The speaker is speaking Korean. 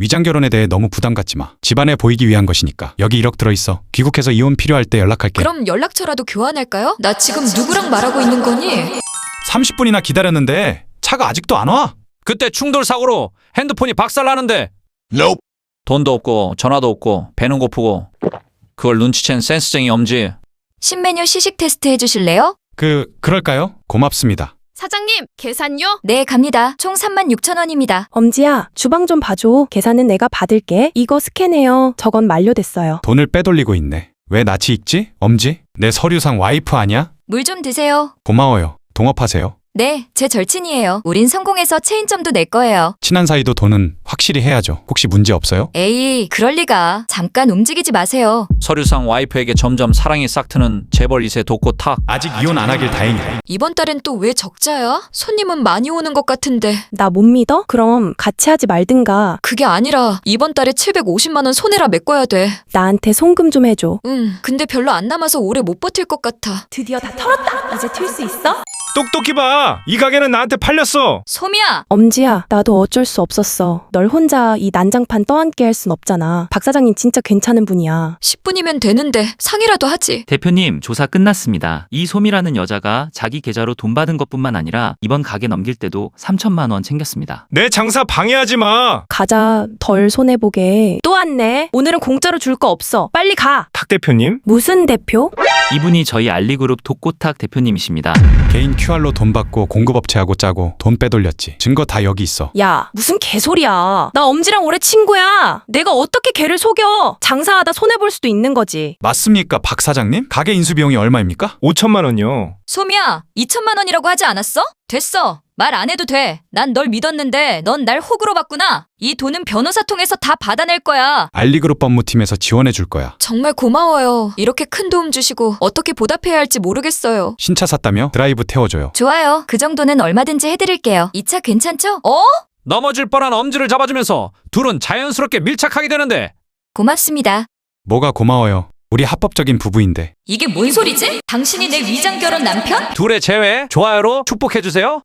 위장 결혼에 대해 너무 부담 갖지 마. 집안에 보이기 위한 것이니까. 여기 1억 들어있어. 귀국해서 이혼 필요할 때 연락할게. 그럼 연락처라도 교환할까요? 나 지금 누구랑 말하고 있는 거니? 30분이나 기다렸는데 차가 아직도 안 와? 그때 충돌 사고로 핸드폰이 박살나는데 Nope. 돈도 없고 전화도 없고 배는 고프고 그걸 눈치챈 센스쟁이 엄지 신메뉴 시식 테스트 해주실래요? 그 그럴까요? 고맙습니다. 사장님, 계산요? 네, 갑니다. 총 36,000원입니다. 엄지야, 주방 좀 봐줘. 계산은 내가 받을게. 이거 스캔해요. 저건 만료됐어요. 돈을 빼돌리고 있네. 왜 낯이 익지? 엄지? 내 서류상 와이프 아니야? 물 좀 드세요. 고마워요. 동업하세요. 네, 제 절친이에요. 우린 성공해서 체인점도 낼 거예요. 친한 사이도 돈은 확실히 해야죠. 혹시 문제 없어요? 에이, 그럴 리가. 잠깐 움직이지 마세요. 서류상 와이프에게 점점 사랑이 싹트는 재벌 2세 독고 탁 아직 이혼 안 하길 다행이네. 이번 달엔 또 왜 적자야? 손님은 많이 오는 것 같은데. 나 못 믿어? 그럼 같이 하지 말든가. 그게 아니라 이번 달에 750만 원 손해라 메꿔야 돼. 나한테 송금 좀 해줘. 응, 근데 별로 안 남아서 오래 못 버틸 것 같아. 드디어 다 털었다. 이제 튈 수 있어? 똑똑히 봐. 이 가게는 나한테 팔렸어. 소미야! 엄지야, 나도 어쩔 수 없었어. 널 혼자 이 난장판 떠안게 할 순 없잖아. 박 사장님 진짜 괜찮은 분이야. 10분이면 되는데 상이라도 하지. 대표님, 조사 끝났습니다. 이 소미라는 여자가 자기 계좌로 돈 받은 것뿐만 아니라 이번 가게 넘길 때도 3천만 원 챙겼습니다. 내 장사 방해하지 마. 가자, 덜 손해보게. 또 왔네. 오늘은 공짜로 줄 거 없어. 빨리 가. 탁 대표님. 무슨 대표? 이분이 저희 알리그룹 독고탁 대표님이십니다. 개인 QR로 돈 받고 공급업체하고 짜고 돈 빼돌렸지. 증거 다 여기 있어. 야, 무슨 개소리야. 나 엄지랑 오래 친구야. 내가 어떻게 걔를 속여? 장사하다 손해볼 수도 있는 거지. 맞습니까, 박 사장님? 가게 인수 비용이 얼마입니까? 5천만 원요. 소미야, 2천만 원이라고 하지 않았어? 됐어. 말 안 해도 돼. 난 널 믿었는데 넌 날 호구로 봤구나. 이 돈은 변호사 통해서 다 받아낼 거야. 알리그룹 법무팀에서 지원해 줄 거야. 정말 고마워요. 이렇게 큰 도움 주시고 어떻게 보답해야 할지 모르겠어요. 신차 샀다며? 드라이브 태워줘요. 좋아요. 그 정도는 얼마든지 해드릴게요. 이 차 괜찮죠? 어? 넘어질 뻔한 엄지를 잡아주면서 둘은 자연스럽게 밀착하게 되는데 고맙습니다. 뭐가 고마워요. 우리 합법적인 부부인데. 이게 뭔 소리지? 당신이 내 위장 결혼 남편? 둘의 재회 좋아요로 축복해주세요